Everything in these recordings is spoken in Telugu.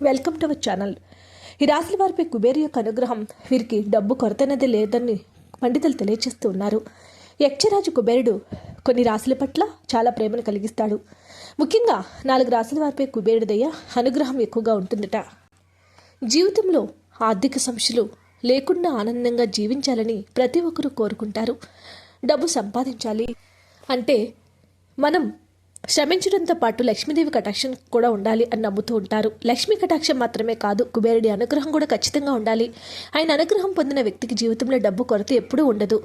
వెల్కమ్ టు అవర్ ఛానల్ ఈ రాశుల వారిపై కుబేరు యొక్క అనుగ్రహం వీరికి డబ్బు కొరతనేది లేదని పండితులు తెలియజేస్తూ ఉన్నారు. యక్షరాజు కుబేరుడు కొన్ని రాశుల పట్ల చాలా ప్రేమను కలిగిస్తాడు. ముఖ్యంగా నాలుగు రాశుల వారిపై కుబేరుడిదయ్య అనుగ్రహం ఎక్కువగా ఉంటుందట. జీవితంలో ఆర్థిక సమస్యలు లేకుండా ఆనందంగా జీవించాలని ప్రతి ఒక్కరూ కోరుకుంటారు. డబ్బు సంపాదించాలి అంటే మనం శ్రమించడంతో పాటు లక్ష్మీదేవి కటాక్షం కూడా ఉండాలి అని నమ్ముతూ ఉంటారు. లక్ష్మీ కటాక్షం మాత్రమే కాదు కుబేరుడి అనుగ్రహం కూడా ఖచ్చితంగా ఉండాలి. ఆయన అనుగ్రహం పొందిన వ్యక్తికి జీవితంలో డబ్బు కొరత ఎప్పుడూ ఉండదు.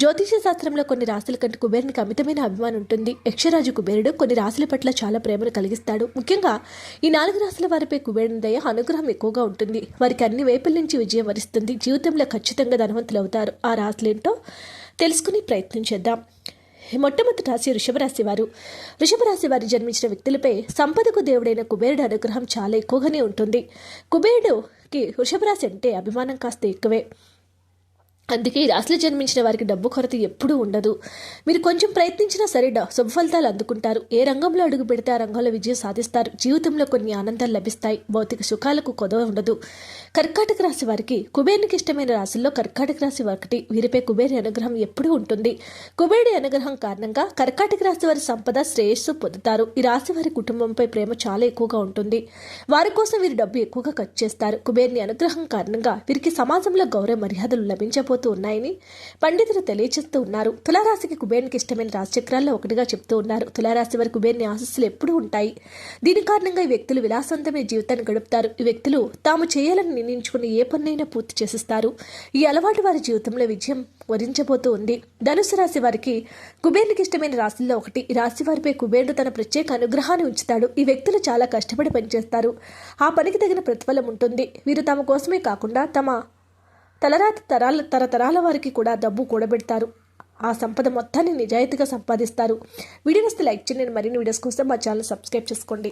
జ్యోతిష శాస్త్రంలో కొన్ని రాశుల కంటే కుబేరునికి అమితమైన అభిమానం ఉంటుంది. యక్షరాజు కుబేరుడు కొన్ని రాశుల పట్ల చాలా ప్రేమను కలిగిస్తాడు. ముఖ్యంగా ఈ నాలుగు రాశుల వారిపై కుబేరుని దయ అనుగ్రహం ఎక్కువగా ఉంటుంది. వారికి అన్ని వైపుల నుంచి విజయం వరిస్తుంది. జీవితంలో ఖచ్చితంగా ధనవంతులు అవుతారు. ఆ రాశులేంటో తెలుసుకుని ప్రయత్నం చేద్దాం. మొట్టమొదట రాశి వృషభ రాశి వారు. వృషభ రాశి వారు జన్మించిన వ్యక్తులపై సంపదకు దేవుడైన కుబేరుడు అనుగ్రహం చాలా ఎక్కువగానే ఉంటుంది. కుబేరుడుకి వృషభరాశి అంటే అభిమానం కాస్త ఎక్కువే. అందుకే ఈ రాశిలో జన్మించిన వారికి డబ్బు కొరత ఎప్పుడూ ఉండదు. మీరు కొంచెం ప్రయత్నించినా సరే శుభ ఫలితాలు అందుకుంటారు. ఏ రంగంలో అడుగు పెడితే ఆ రంగంలో విజయం సాధిస్తారు. జీవితంలో కొన్ని ఆనందాలు లభిస్తాయి. భౌతిక సుఖాలకు కొదవ ఉండదు. కర్కాటక రాశి వారికి కుబేరునికి ఇష్టమైన రాశుల్లో కర్కాటక రాశి ఒకటి. వీరిపై కుబేరి అనుగ్రహం ఎప్పుడూ ఉంటుంది. కుబేరుడి అనుగ్రహం కారణంగా కర్కాటక రాశి వారి సంపద శ్రేయస్సు పొందుతారు. ఈ రాశి వారి కుటుంబంపై ప్రేమ చాలా ఎక్కువగా ఉంటుంది. వారి కోసం వీరు డబ్బు ఎక్కువగా ఖర్చు చేస్తారు. కుబేరుని అనుగ్రహం కారణంగా వీరికి సమాజంలో గౌరవ మర్యాదలు లభించబోతూ ఉన్నాయని పండితులు తెలియజేస్తూ ఉన్నారు. తులారాశికి కుబేరునికి ఇష్టమైన రాశిచక్రాల్లో ఒకటిగా చెప్తూ ఉన్నారు. తులారాశి వారి కుబేరుని ఆశస్సులు ఎప్పుడూ ఉంటాయి. దీని కారణంగా ఈ వ్యక్తులు విలాసవంతమైన జీవితాన్ని గడుపుతారు. ఈ వ్యక్తులు తాము చేయాలని నిర్ణయించుకుని ఏ పన్నైనా పూర్తి చేసిస్తారు. ఈ అలవాటు వారి జీవితంలో విజయం వరించబోతూ ఉంది. ధనుసు రాశి వారికి కుబేరునికి ఇష్టమైన రాశుల్లో ఒకటి. ఈ రాశి వారిపై కుబేరుడు తన ప్రత్యేక అనుగ్రహాన్ని ఉంచుతాడు. ఈ వ్యక్తులు చాలా కష్టపడి పనిచేస్తారు. ఆ పనికి తగిన ప్రతిఫలం ఉంటుంది. వీరు తమ కోసమే కాకుండా తమ తలరాతి తరాల తరతరాల వారికి కూడా డబ్బు కూడబెడతారు. ఆ సంపద మొత్తాన్ని నిజాయితీగా సంపాదిస్తారు. వీడియో వస్తే లైక్ చేయండి. మరిన్ని వీడియోస్ కోసం మా ఛానల్ సబ్స్క్రైబ్ చేసుకోండి.